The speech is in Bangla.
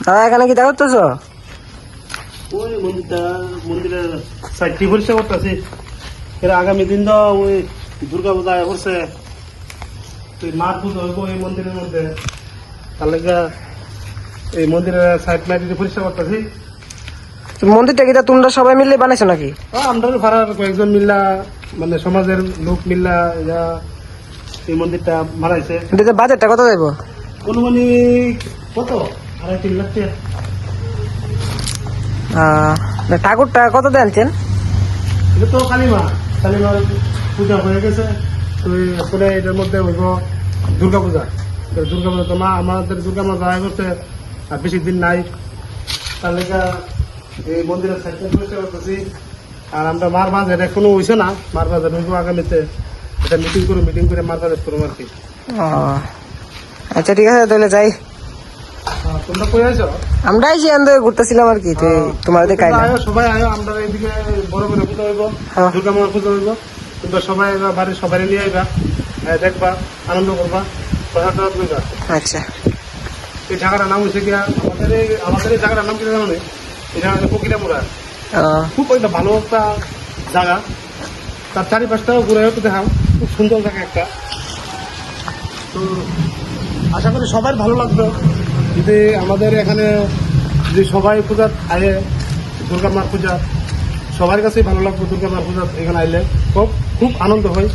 দাদা এখানে কি দেখা করতেছ ওই মন্দিরটা মন্দিরের সাইডটি পরিষ্কার করতেছি এর আগামী দিন তো ওই দুর্গা পূজা করছে। তুই মাঠ পুজো হইব এই মন্দিরের মধ্যে। তার লেগে এই মন্দিরের সাইড লাইট পরিষ্কার করতেছি মন্দিরটা কি তোমরা সবাই মিলে বানাইছো নাকি? আমরা ভাড়ার কয়েকজন মিল্লা মানে সমাজের লোক মিল্লা এরা এই মন্দিরটা বানাইছে। বাজেটটা কত যাইব? অনুমানিক কত? আড়াই তিন লাখ টাকা ঠাকুরটা কত দেনছেন এটা তো কালিমা। কালিমার পূজা হয়ে গেছে। তো এরপরে এটার মধ্যে হইব দুর্গা পূজা তো দুর্গা পূজা তো মা আমাদের দুর্গা মা দয়া করতে আর বেশি দিন নাই। তার লেগে এই মন্দিরের সাইডে পরিষ্কার করতেছি। আর আমরা মার বাজার এখনও হইছে না। মার বাজার হইব আগামীতে। এটা মিটিং করে মিটিং করে মার বাজার করব আর কি। আচ্ছা ঠিক আছে তাহলে যাই। তোমরা কই আছো আমরা এই যে আন্দে ঘুরতেছিলাম আর কি তোমার দেখাই আয়ো, সবাই আয়ো আমরা এইদিকে বড় করে পুজো হইব হ্যাঁ। দুর্গা মার পুজো হইব। তোমরা সবাই বাড়ির সবাই নিয়ে আইবা দেখবা আনন্দ করবা টসাদ লইবা আচ্ছা। এই জায়গাটার নাম হচ্ছে গিয়া আমাদের এই আমাদের এই জায়গাটার নাম কি জানো এই জায়গা হচ্ছে ফকিরাপুরা খুব একটা ভালো একটা জায়গা। তার চারিপাশটাও ঘুরে একটু দেখাও খুব সুন্দর জায়গা একটা। তো আশা করি সবার ভালো লাগবে। যদি আমাদের এখানে যে সবাই পূজা আয়ে দুর্গা মার পূজা, সবার কাছেই ভালো লাগবে দুর্গা মার পূজা এখানে আইলে। খুব খুব আনন্দ হয়।